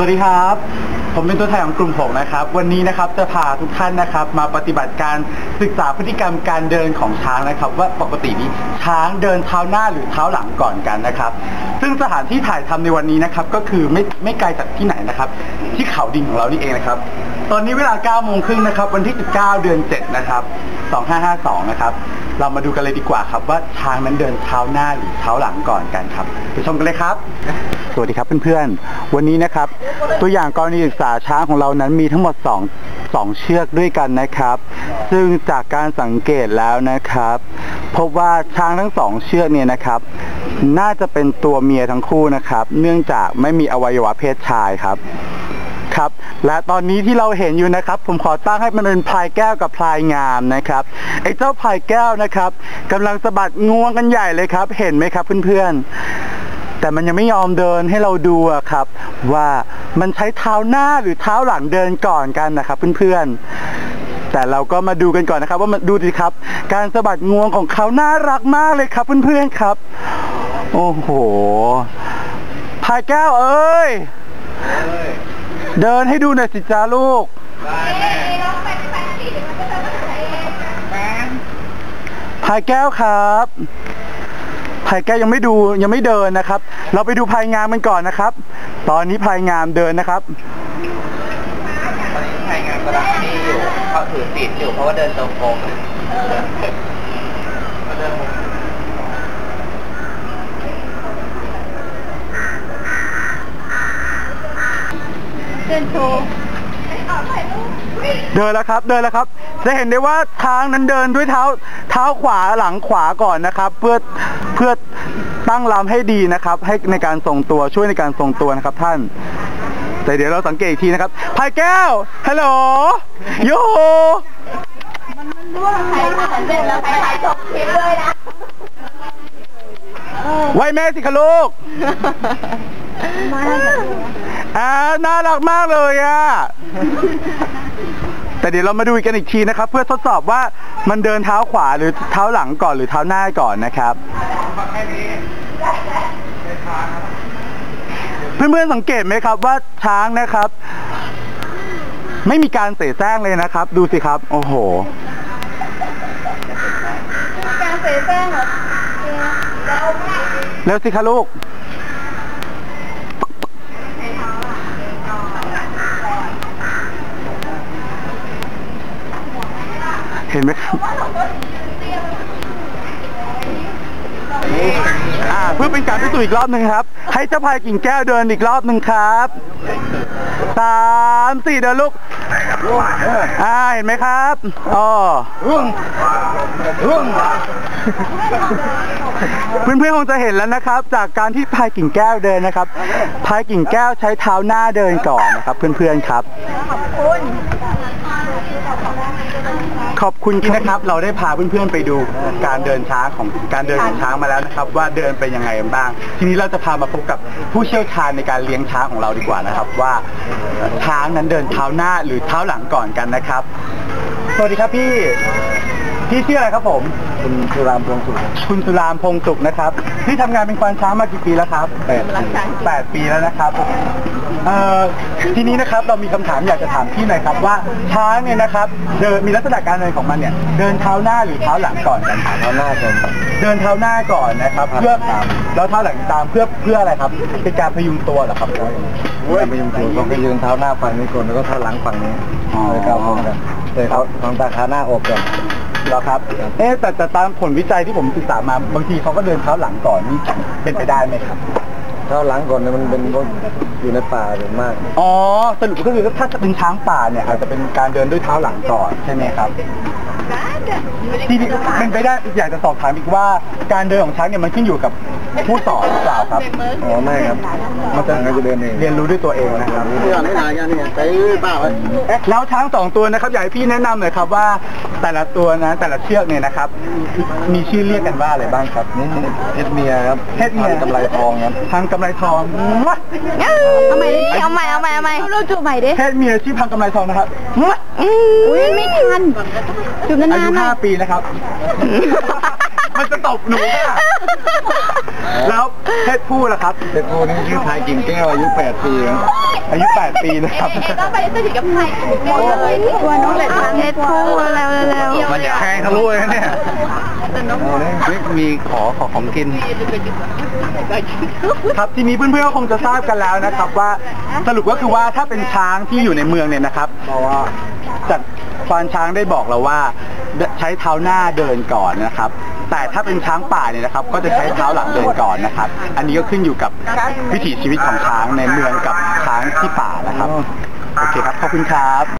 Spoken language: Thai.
วัสดีครับ ผมเป็นตัวแทนของกลุ่ม6นะครับ วันนี้นะครับจะพาทุกท่านนะครับ มาปฏิบัติการศึกษาพฤติกรรมการเดินของช้างนะครับ ว่าปกตินี้ช้างเดินเท้าหน้าหรือเท้าหลังก่อนกันนะครับ ซึ่งสถานที่ถ่ายทำในวันนี้นะครับ ก็คือไม่ไม่ไกลจากที่ไหนนะครับ ที่เขาดินของเรานี่เองนะครับ ตอนนี้เวลา9โมงครึ่งนะครับ วันที่ 19 เดือน 7 นะครับ 2552 นะครับ เรามาดูกันเลยดีกว่าครับว่าช้างนั้นเดินเท้าหน้าหรือเท้าหลังก่อนกันครับไปชมกันเลยครับ สวัสดีครับเพื่อนๆ วันนี้นะครับ ตัวอย่างกรณีศึกษาช้างของเรานั้นมีทั้งหมด2 2เชือกด้วยกันนะครับ ซึ่งจากการสังเกตแล้วนะครับ พบว่าช้างทั้งสองเชือกเนี่ยนะครับ น่าจะเป็นตัวเมียทั้งคู่นะครับ เนื่องจากไม่มีอวัยวะเพศชายครับ ครับ และตอนนี้ที่เราเห็นอยู่นะครับ ผมขอตั้งให้มันเป็นพลายแก้วกับพลายงามนะครับไอ้เจ้าพลายแก้วนะครับกำลังสะบัดงวงกันใหญ่เลยครับ เห็นไหมครับเพื่อนๆแต่มันยังไม่ยอมเดินให้เราดูอะครับ ว่ามันใช้เท้าหน้าหรือเท้าหลังเดินก่อนกันนะครับเพื่อนๆแต่เราก็มาดูกันก่อนนะครับ ว่ามันดูดิครับ การสะบัดงวงของเขาน่ารักมากเลยครับเพื่อนๆครับ โอ้โหพายแก้วเอ้ย เดินให้ดูหน่อยสิจ้าลูกพายแก้วครับพายแก้วยังไม่ดูยังไม่เดินนะครับ เราไปดูพายงามมันก่อนนะครับ ตอนนี้พายงามเดินนะครับตอนนี้พายงานกำลังที่อยู่เขาถือติดอยู่เพราะว่าเดินตรงโค้ง เดินโชว์ เดินแล้วครับเดินแล้วครับ จะเห็นได้ว่าทางนั้นเดินด้วยเท้าเท้าขวาหลังขวาก่อนนะครับ เพื่อเพื่อตั้งลำให้ดีนะครับ ให้ในการทรงตัวช่วยในการทรงตัวนะครับท่าน แต่เดี๋ยวเราสังเกตอีกทีนะครับพายแก้วฮัลโหลโยร่วงใครค่ะเสร็จแล้วใครถ่ายจบคลิปด้วยนะไหวแม่สิคะลูกมาอ่าน่ารักมากเลยอะ แต่เดี๋ยวเรามาดูกันอีกทีนะครับ เพื่อทดสอบว่ามันเดินเท้าขวาหรือเท้าหลังก่อนหรือเท้าหน้าก่อนนะครับเพื่อนๆสังเกตไหมครับว่าช้างนะครับ ไม่มีการเสแสร้งเลยนะครับ ดูสิครับ โอ้โหการเสแสร้งเหรอแล้วสิคะลูก เห็นไหมครับอ่าเพื่อเป็นการพิสูจน์อีกรอบหนึ่งครับ ให้เจ้าพายกิ่งแก้วเดินอีกรอบหนึ่งครับสามสี่เดินลูกอ่าเห็นไหมครับอ๋อเพื่อนๆคงจะเห็นแล้วนะครับ จากการที่พายกิ่งแก้วเดินนะครับพายกิ่งแก้วใช้เท้าหน้าเดินก่อนนะครับ เพื่อนๆครับขอบคุณนะครับ เราได้พาเพื่อนๆไปดูการเดินช้างของการเดินของช้างมาแล้วนะครับ ว่าเดินเป็นยังไงกันบ้าง ทีนี้เราจะพามาพบกับผู้เชี่ยวชาญในการเลี้ยงช้างของเราดีกว่านะครับ ว่าช้างนั้นเดินเท้าหน้าหรือเท้าหลังก่อนกันนะครับ สวัสดีครับพี่ พี่ชื่ออะไรครับผม คุณสุรามพวงสุขคุณสุรามพงษ์สุขนะครับที่ทำงานเป็นควานช้างมากี่ปีแล้วครับแปดปีแปดปีแล้วนะครับเอ่อทีนี้นะครับเรามีคำถามอยากจะถามพี่หน่อยครับว่าช้างเนี่ยนะครับเดินมีลักษณะการเดินของมันเนี่ย เดินเท้าหน้าหรือเท้าหลังก่อนกันครับเท้าหน้าเดินเดินเท้าหน้าก่อนนะครับ เพื่อแล้วเท้าหลังตามเพื่อเพื่ออะไรครับเป็นการพยุงตัวเหรอครับถ้าไปยืนถือก็ไปยืนเท้าหน้าฝั่งนี้ก่อนแล้วก็เท้าหลังฝั่งนี้อ๋อเลยก้าวพร้อมกันเลยเขาทางตาขาหน้าออกก่อน เหรอครับ เอ๊ะแต่แต่ตามผลวิจัยที่ผมศึกษามาบางทีเขาก็เดินเท้าหลังก่อนนี่เป็นไปได้ไหมครับ เท้าหลังก่อนเนี่ยมันเป็นพวกอยู่ในป่าส่วนมาก อ๋อสรุปก็คือถ้าจะเป็นช้างป่าเนี่ยอาจจะเป็นการเดินด้วยเท้าหลังก่อนใช่ไหมครับที่นี่เป็นไปได้อยากจะสอบถามอีกว่าการเดินของช้างเนี่ยมันขึ้นอยู่กับผู้สอนหรือเปล่าครับอ๋อไม่ครับ มันจะก็จะเดินเองเรียนรู้ด้วยตัวเองนะครับเรื่องไม่นานกันเนี่ยใช้ป่าไว้เอ๊ะแล้วช้างสองตัวนะครับอยากให้พี่แนะนำหน่อยครับว่าแต่ละตัวนะแต่ละเชือกเนี่ยนะครับ มีชื่อเรียกกันว่าอะไรบ้างครับนี่เพชรเมียครับเพชรเมียพันกำไรทองครับพังกำไรทองมะเอาใหม่ดิเอาใหม่เอาใหม่เอาใหม่เราจูบใหม่ดิเพศเมียชื่อพังกำไรทองนะครับมะอุ้ยไม่ทันจูบนาอานยุๆหน่อย5ปีนะครับ มันจะตบหนูค่ะแล้วเพศผู้ล่ะครับเป็นโอนี่ชื่อพายกิ่งแก้วอายุ8ปีแล้วอายุ8ปีนะครับเอ๊ะต้องไปสนิทกับใครเลยตัวน้องเลยทางเพชรคู่แล้วแล้วมันจะแทงทะลุเลยนะเนี่ย เอาเลยมีขอขอของกิน ครับทีนี้เพื่อนๆก็คงจะทราบกันแล้วนะครับ ว่าสรุปก็คือว่าถ้าเป็นช้างที่อยู่ในเมืองเนี่ยนะครับเพราะว่าจากควานช้างได้บอกเราว่าใช้เท้าหน้าเดินก่อนนะครับ แต่ถ้าเป็นช้างป่าเนี่ยนะครับ ก็จะใช้เท้าหลังเดินก่อนนะครับ อันนี้ก็ขึ้นอยู่กับวิถีชีวิตของช้างในเมืองกับช้างที่ป่านะครับโอเคครับขอบคุณครับ